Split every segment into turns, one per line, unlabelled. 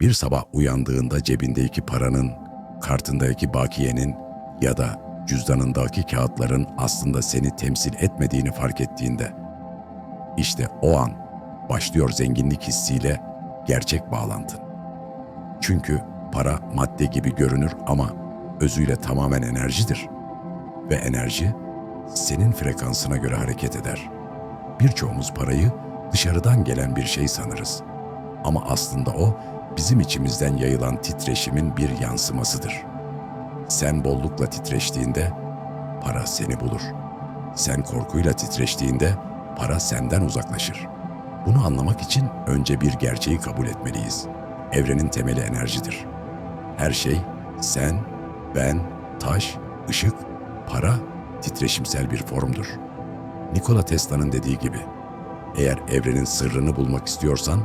Bir sabah uyandığında cebindeki paranın, kartındaki bakiyenin ya da cüzdanındaki kağıtların aslında seni temsil etmediğini fark ettiğinde işte o an başlıyor zenginlik hissiyle gerçek bağlantın. Çünkü para madde gibi görünür ama özüyle tamamen enerjidir. Ve enerji senin frekansına göre hareket eder. Birçoğumuz parayı dışarıdan gelen bir şey sanırız. Ama aslında o bizim içimizden yayılan titreşimin bir yansımasıdır. Sen bollukla titreştiğinde para seni bulur. Sen korkuyla titreştiğinde para senden uzaklaşır. Bunu anlamak için önce bir gerçeği kabul etmeliyiz. Evrenin temeli enerjidir. Her şey sen, ben, taş, ışık, para titreşimsel bir formdur. Nikola Tesla'nın dediği gibi, eğer evrenin sırrını bulmak istiyorsan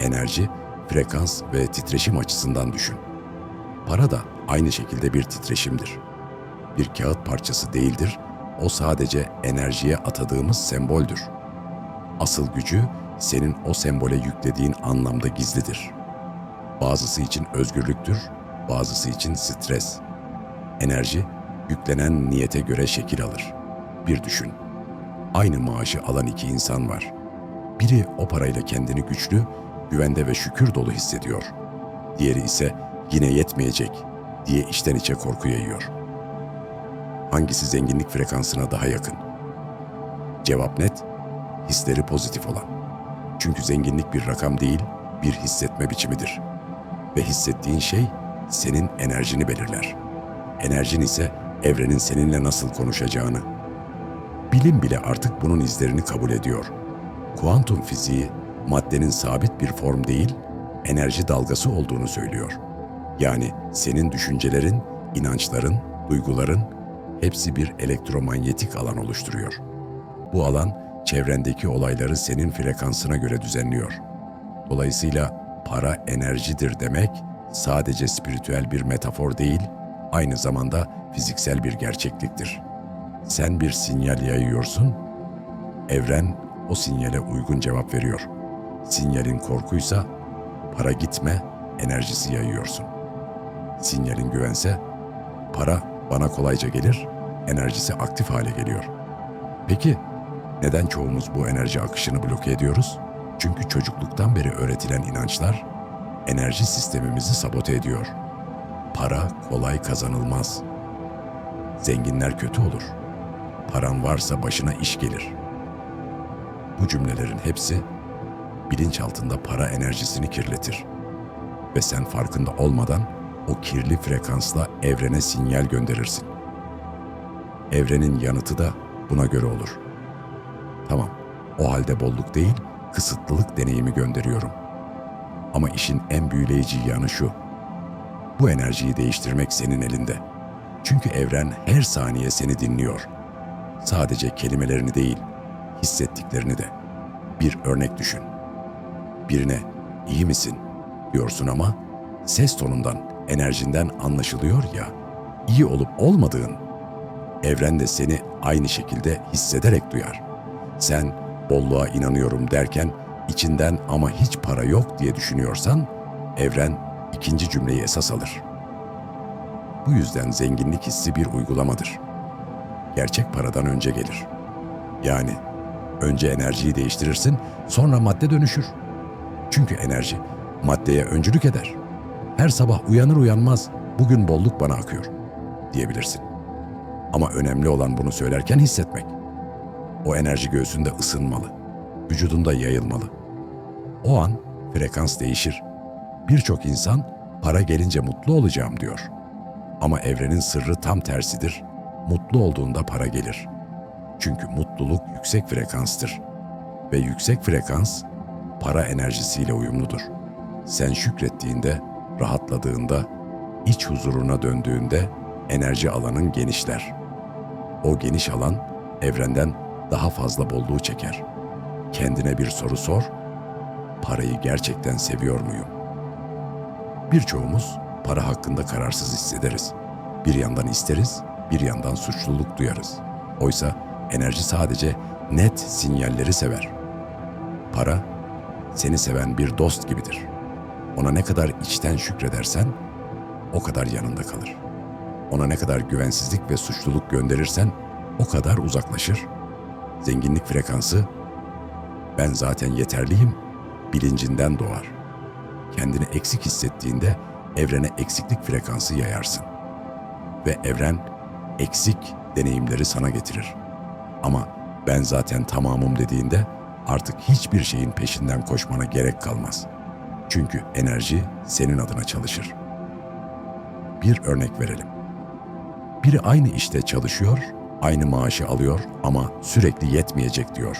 enerji, frekans ve titreşim açısından düşün. Para da aynı şekilde bir titreşimdir. Bir kağıt parçası değildir, o sadece enerjiye atadığımız semboldür. Asıl gücü senin o sembole yüklediğin anlamda gizlidir. Bazısı için özgürlüktür, bazısı için stres. Enerji yüklenen niyete göre şekil alır. Bir düşün. Aynı maaşı alan iki insan var. Biri o parayla kendini güçlü, güvende ve şükür dolu hissediyor. Diğeri ise yine yetmeyecek diye içten içe korku yayıyor. Hangisi zenginlik frekansına daha yakın? Cevap net, hisleri pozitif olan. Çünkü zenginlik bir rakam değil, bir hissetme biçimidir. Ve hissettiğin şey senin enerjini belirler. Enerjin ise evrenin seninle nasıl konuşacağını. Bilim bile artık bunun izlerini kabul ediyor. Kuantum fiziği maddenin sabit bir form değil, enerji dalgası olduğunu söylüyor. Yani senin düşüncelerin, inançların, duyguların hepsi bir elektromanyetik alan oluşturuyor. Bu alan çevrendeki olayları senin frekansına göre düzenliyor. Dolayısıyla para enerjidir demek sadece spiritüel bir metafor değil, aynı zamanda fiziksel bir gerçekliktir. Sen bir sinyal yayıyorsun, evren o sinyale uygun cevap veriyor. Sinyalin korkuysa para gitme enerjisi yayıyorsun. Sinyalin güvense para bana kolayca gelir, enerjisi aktif hale geliyor. Peki neden çoğumuz bu enerji akışını bloke ediyoruz? Çünkü çocukluktan beri öğretilen inançlar enerji sistemimizi sabote ediyor. Para kolay kazanılmaz. Zenginler kötü olur. Paran varsa başına iş gelir. Bu cümlelerin hepsi bilinçaltında para enerjisini kirletir. Ve sen farkında olmadan o kirli frekansla evrene sinyal gönderirsin. Evrenin yanıtı da buna göre olur. Tamam, o halde bolluk değil, kısıtlılık deneyimi gönderiyorum. Ama işin en büyüleyici yanı şu. Bu enerjiyi değiştirmek senin elinde. Çünkü evren her saniye seni dinliyor. Sadece kelimelerini değil, hissettiklerini de. Bir örnek düşün. Birine iyi misin diyorsun ama ses tonundan, enerjinden anlaşılıyor ya. iyi olup olmadığın evren de seni aynı şekilde hissederek duyar. Sen bolluğa inanıyorum derken içinden ama hiç para yok diye düşünüyorsan evren ikinci cümleyi esas alır. Bu yüzden zenginlik hissi bir uygulamadır. Gerçek paradan önce gelir. Yani önce enerjiyi değiştirirsin, sonra madde dönüşür. Çünkü enerji maddeye öncülük eder. Her sabah uyanır uyanmaz bugün bolluk bana akıyor diyebilirsin. Ama önemli olan bunu söylerken hissetmek. O enerji göğsünde ısınmalı, vücudunda yayılmalı. O an frekans değişir. Birçok insan para gelince mutlu olacağım diyor. Ama evrenin sırrı tam tersidir. Mutlu olduğunda para gelir. Çünkü mutluluk yüksek frekanstır. Ve yüksek frekans para enerjisiyle uyumludur. Sen şükrettiğinde, rahatladığında, iç huzuruna döndüğünde enerji alanın genişler. O geniş alan evrenden daha fazla bolluğu çeker. Kendine bir soru sor. Parayı gerçekten seviyor muyum? Birçoğumuz para hakkında kararsız hissederiz. Bir yandan isteriz, bir yandan suçluluk duyarız. Oysa enerji sadece net sinyalleri sever. Para seni seven bir dost gibidir. Ona ne kadar içten şükredersen o kadar yanında kalır. Ona ne kadar güvensizlik ve suçluluk gönderirsen o kadar uzaklaşır. Zenginlik frekansı ben zaten yeterliyim bilincinden doğar. Kendini eksik hissettiğinde evrene eksiklik frekansı yayarsın. Ve evren eksik deneyimleri sana getirir. Ama ben zaten tamamım dediğinde artık hiçbir şeyin peşinden koşmana gerek kalmaz. Çünkü enerji senin adına çalışır. Bir örnek verelim. Biri aynı işte çalışıyor, aynı maaşı alıyor ama sürekli yetmeyecek diyor.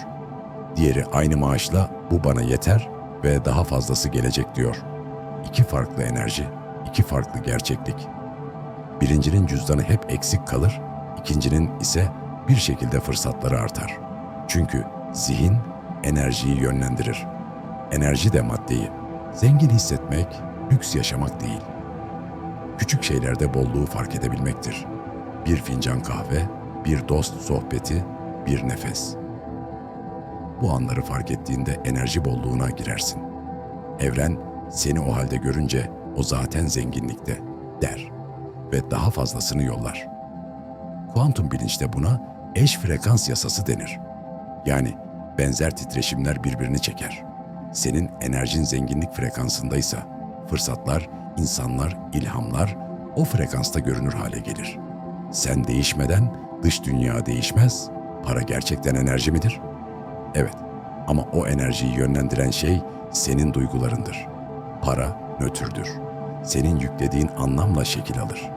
Diğeri aynı maaşla bu bana yeter ve daha fazlası gelecek diyor. İki farklı enerji, iki farklı gerçeklik. Birincinin cüzdanı hep eksik kalır, ikincinin ise bir şekilde fırsatları artar. Çünkü zihin enerjiyi yönlendirir. Enerji de maddeyi. Zengin hissetmek, lüks yaşamak değil. Küçük şeylerde bolluğu fark edebilmektir. Bir fincan kahve, bir dost sohbeti, bir nefes. Bu anları fark ettiğinde enerji bolluğuna girersin. Evren seni o halde görünce o zaten zenginlikte der ve daha fazlasını yollar. Kuantum bilinçte buna eş frekans yasası denir. Yani benzer titreşimler birbirini çeker. Senin enerjin zenginlik frekansındaysa fırsatlar, insanlar, ilhamlar o frekansta görünür hale gelir. Sen değişmeden dış dünya değişmez. Para gerçekten enerji midir? Evet. Ama o enerjiyi yönlendiren şey senin duygularındır. Para nötrdür. Senin yüklediğin anlamla şekil alır.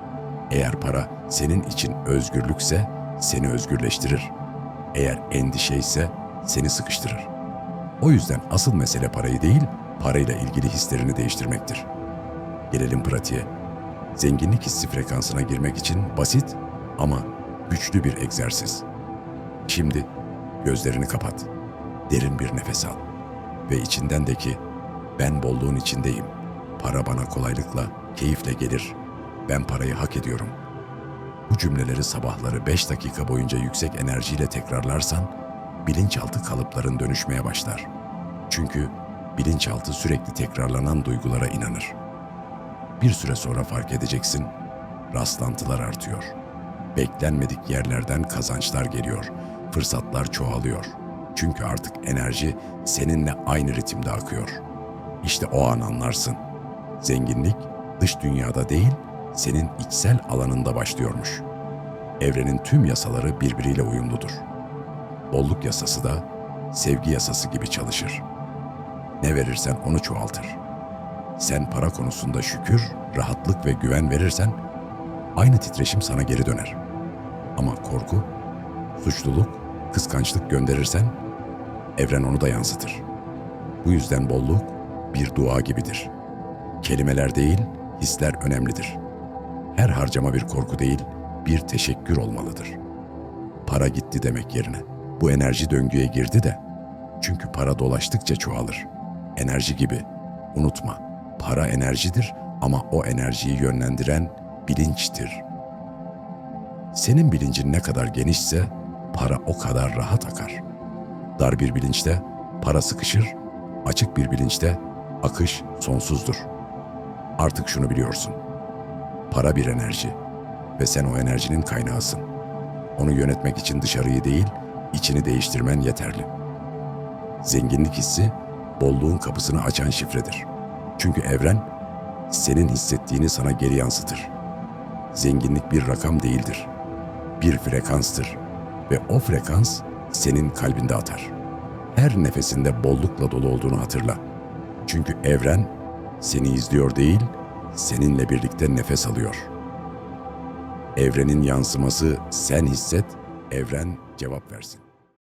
Eğer para senin için özgürlükse seni özgürleştirir. Eğer endişe ise seni sıkıştırır. O yüzden asıl mesele parayı değil, parayla ilgili hislerini değiştirmektir. Gelelim pratiğe. Zenginlik hissi frekansına girmek için basit ama güçlü bir egzersiz. Şimdi gözlerini kapat. Derin bir nefes al. Ve içinden de ki ben bolluğun içindeyim. Para bana kolaylıkla, keyifle gelir. Ben parayı hak ediyorum. Bu cümleleri sabahları 5 dakika boyunca yüksek enerjiyle tekrarlarsan bilinçaltı kalıpların dönüşmeye başlar. Çünkü bilinçaltı sürekli tekrarlanan duygulara inanır. Bir süre sonra fark edeceksin, rastlantılar artıyor. Beklenmedik yerlerden kazançlar geliyor, fırsatlar çoğalıyor. Çünkü artık enerji seninle aynı ritimde akıyor. İşte o an anlarsın. Zenginlik dış dünyada değil, senin içsel alanında başlıyormuş. Evrenin tüm yasaları birbiriyle uyumludur. Bolluk yasası da sevgi yasası gibi çalışır. Ne verirsen onu çoğaltır. Sen para konusunda şükür, rahatlık ve güven verirsen aynı titreşim sana geri döner. Ama korku, suçluluk, kıskançlık gönderirsen evren onu da yansıtır. Bu yüzden bolluk bir dua gibidir. Kelimeler değil, hisler önemlidir. Her harcama bir korku değil, bir teşekkür olmalıdır. Para gitti demek yerine. Bu enerji döngüye girdi de. Çünkü para dolaştıkça çoğalır. Enerji gibi. Unutma, para enerjidir ama o enerjiyi yönlendiren bilinçtir. Senin bilincin ne kadar genişse para o kadar rahat akar. Dar bir bilinçte para sıkışır, açık bir bilinçte akış sonsuzdur. Artık şunu biliyorsun. Para bir enerji ve sen o enerjinin kaynağısın. Onu yönetmek için dışarıyı değil, içini değiştirmen yeterli. Zenginlik hissi bolluğun kapısını açan şifredir. Çünkü evren senin hissettiğini sana geri yansıtır. Zenginlik bir rakam değildir. Bir frekanstır ve o frekans senin kalbinde atar. Her nefesinde bollukla dolu olduğunu hatırla. Çünkü evren seni izliyor değil, seninle birlikte nefes alıyor. Evrenin yansıması sen hisset, evren cevap versin.